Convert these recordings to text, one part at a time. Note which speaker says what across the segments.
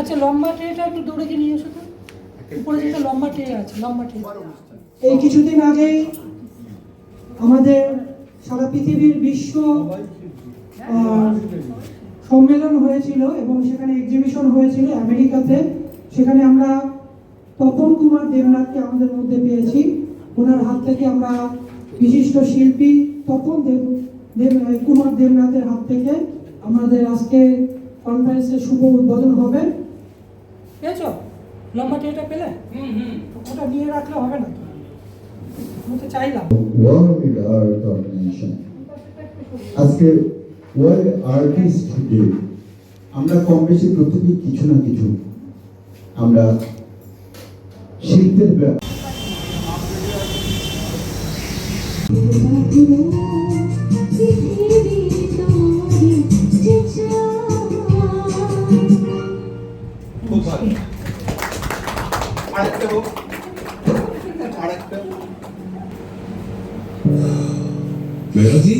Speaker 1: আচ্ছা লম্বা ট্রেটা একটু দৌড়ে গিয়ে নিয়ে এসো তো। উপরে যেটা লম্বা ট্রে আছে, লম্বা ট্রে।
Speaker 2: এই কিছুদিন আগেই আমাদের সারা পৃথিবীর বিশ্ব সম্মেলন হয়েছিল এবং সেখানে এক্সিবিশন হয়েছিল আমেরিকাতে। সেখানে আমরা তপন কুমার দেবনাথকে আমাদের মধ্যে পেয়েছি। ওনার হাত থেকে আমরা বিশিষ্ট শিল্পী তপন দেব দেব কুমার দেবনাথের হাত থেকে আমাদের আজকে কনফারেন্সের শুভ উদ্বোধন হবে।
Speaker 1: পেয়েছ লম্বা ট্রেটা পেলে? ওটা নিয়ে রাখলে হবে না তো। আমি তো চাইলাম।
Speaker 3: আজকে ওয়ার্ল্ড আর্টিস্ট ডে আমরা কম বেশি প্রত্যেকেই কিছু না কিছু আমরা শিল্পের ব্যাপার।
Speaker 4: আরেকটা হোক। আরেকটা।
Speaker 5: মেরাজি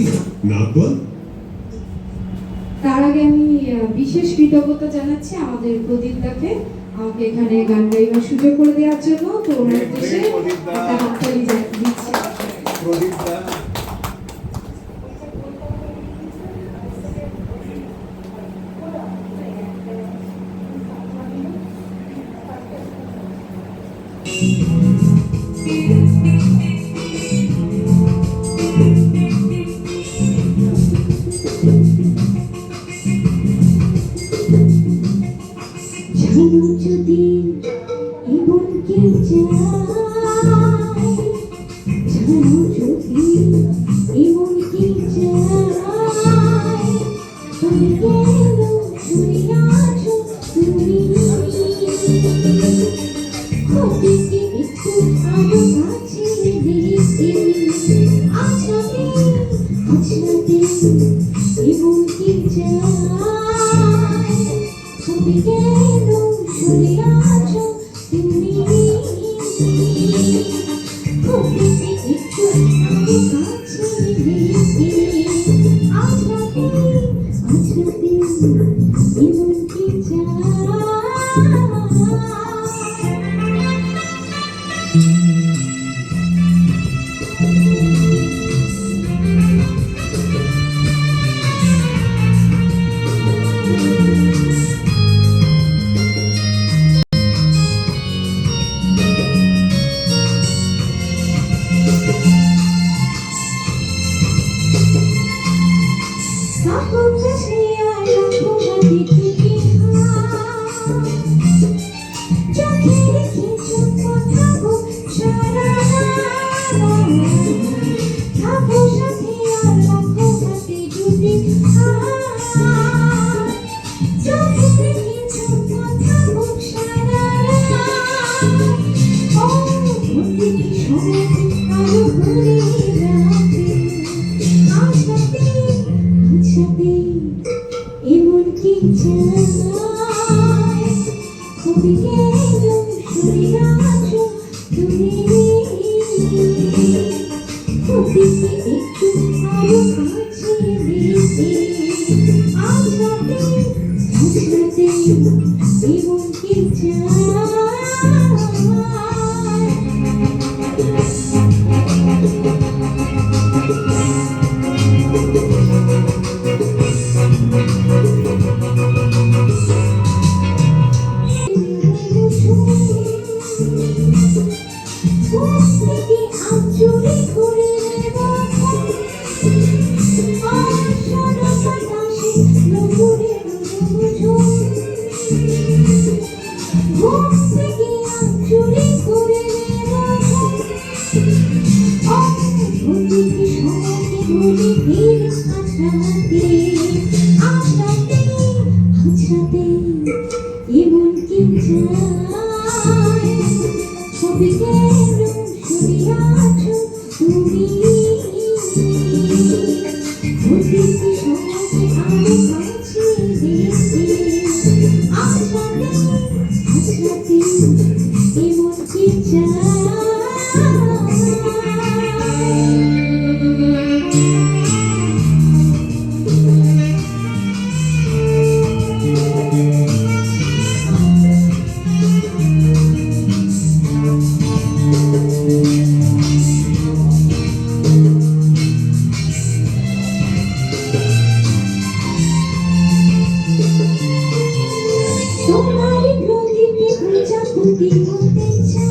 Speaker 6: তার আগে আমি বিশেষ কৃতজ্ঞতা জানাচ্ছি আমাদের প্রদীপদাকে আমাকে এখানে গান গাইবার সুযোগ করে দেওয়ার জন্য। তো ওনার উদ্দেশ্যে একটা হাততালি দিচ্ছি।
Speaker 4: প্রদীপ দা।
Speaker 7: যদি এমনকে চাই হতে চাই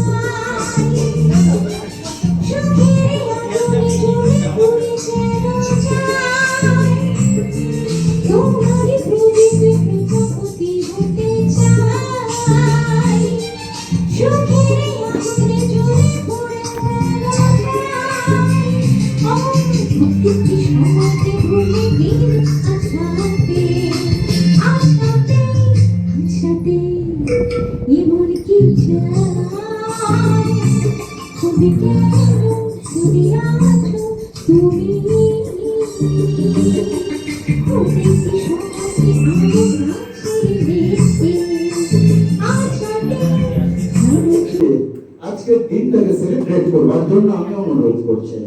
Speaker 3: জন্য আমি অনুরোধ করছি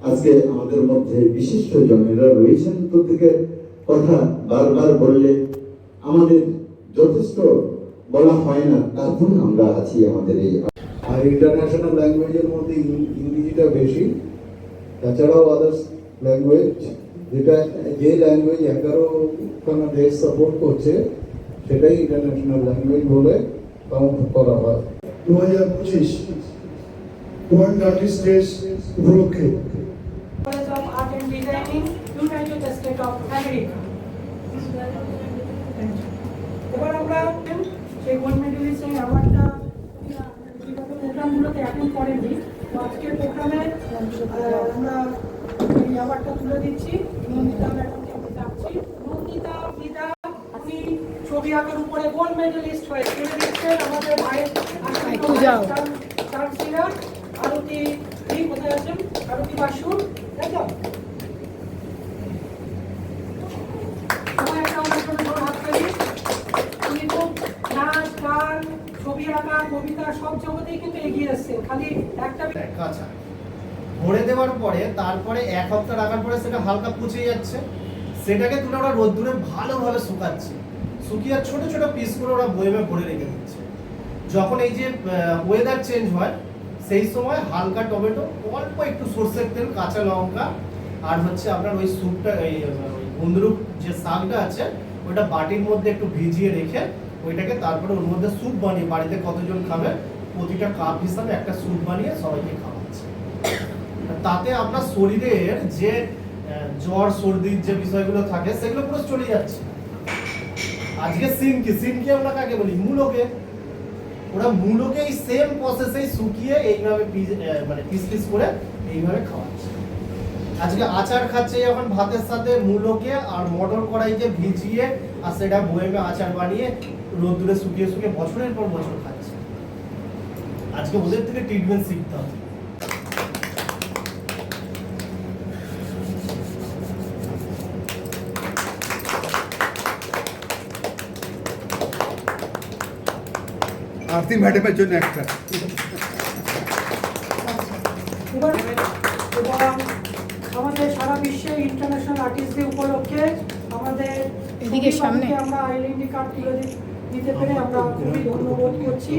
Speaker 3: আজকে আমাদের মধ্যে বিশিষ্ট জনেরা রয়েছেন প্রত্যেকের কথা বারবার বললে আমাদের যথেষ্ট বলা হয় না তারপর আমরা আছি আমাদের এই
Speaker 4: আর ইন্টারন্যাশনাল ল্যাঙ্গুয়েজের মধ্যে ইংরেজিটা বেশি তাছাড়াও আদার্স ল্যাঙ্গুয়েজ যেটা যে ল্যাঙ্গুয়েজ এগারোখানা দেশ সাপোর্ট করছে সেটাই ইন্টারন্যাশনাল ল্যাঙ্গুয়েজ বলে কাউন্ট করা হয়।
Speaker 8: দু হাজার পঁচিশ ওয়ার্ল্ড আর্টিস্ট ডে উপলক্ষে.
Speaker 1: এবার আমরা সেই গোল্ড মেডেলিস্ট অ্যাওয়ার্ডটা প্রোগ্রামগুলোতে এখন করেনি। তো আজকের প্রোগ্রামে আমরা এই অ্যাওয়ার্ডটা তুলে দিচ্ছি। নন্দিতা ম্যাডামকে আমি ডাকছি। নন্দিতা বিদা আপনি ছবি আঁকার উপরে গোল্ড মেডেলিস্ট হয়ে তুলে দিচ্ছেন। আমাদের মায়ের একটু যাও আরতি কোথায় আছেন? আরতি
Speaker 9: কাঁচা ভরে দেওয়ার পরে, তারপরে এক সপ্তাহ রাখার পরে সেটা হালকা পচে যাচ্ছে। সেটাকে তুলে ওরা রোদ্দুরে ভালোভাবে শুকাচ্ছে। শুকিয়ে ছোট ছোট পিস করে ওরা বয়েমে ভরে রেখে দিচ্ছে। যখন এই যে ওয়েদার চেঞ্জ হয় সেই সময় হালকা টমেটো, অল্প একটু সর্ষের তেল, কাঁচা লঙ্কা, আর হচ্ছে আপনার ওই স্যুপটা, এই কুন্দরুপ যে শাকটা আছে ওটা বাটির মধ্যে একটু ভিজিয়ে রেখে ওইটাকে তারপরে ওর মধ্যে স্যুপ বানিয়ে, বাড়িতে কতজন খাবে? প্রতিটা কাপ হিসাবে একটা স্যুপ বানিয়ে সবাইকে খাওয়াচ্ছে। তাতে আপনার শরীরের যে জ্বর, সর্দির যে বিষয়গুলো থাকে, সেগুলো পুরো চলে যাচ্ছে। আজকে সিনকি সিনকি আমরা কাকে বলি? মূলকে। ওরা মূলকে এই সেম প্রসেসে শুকিয়ে এইভাবে মানে পিস পিস করে এইভাবে খাওয়াচ্ছে। আজকে আচার খাচ্ছে যখন ভাতের সাথে মূলকে আর মটর কড়াইকে ভিজিয়ে আর সেটা বয়েমে আচার বানিয়ে রোদ্দুরে শুকিয়ে শুকিয়ে বছরের পর বছর খাচ্ছে। আজকে ওদের থেকে ট্রিটমেন্ট শিখতে হবে।
Speaker 4: আরতি ম্যাডামের জন্য একটা
Speaker 1: আমাদের সারা বিশ্বে ইন্টারন্যাশনাল আর্টিস্ট ডে উপলক্ষে আমাদের
Speaker 10: এদিকে সামনে।
Speaker 1: আমরা আইডেন্টি কার্ড তুলে দিতে পেরে আমরা খুবই ধন্যবাদ করছি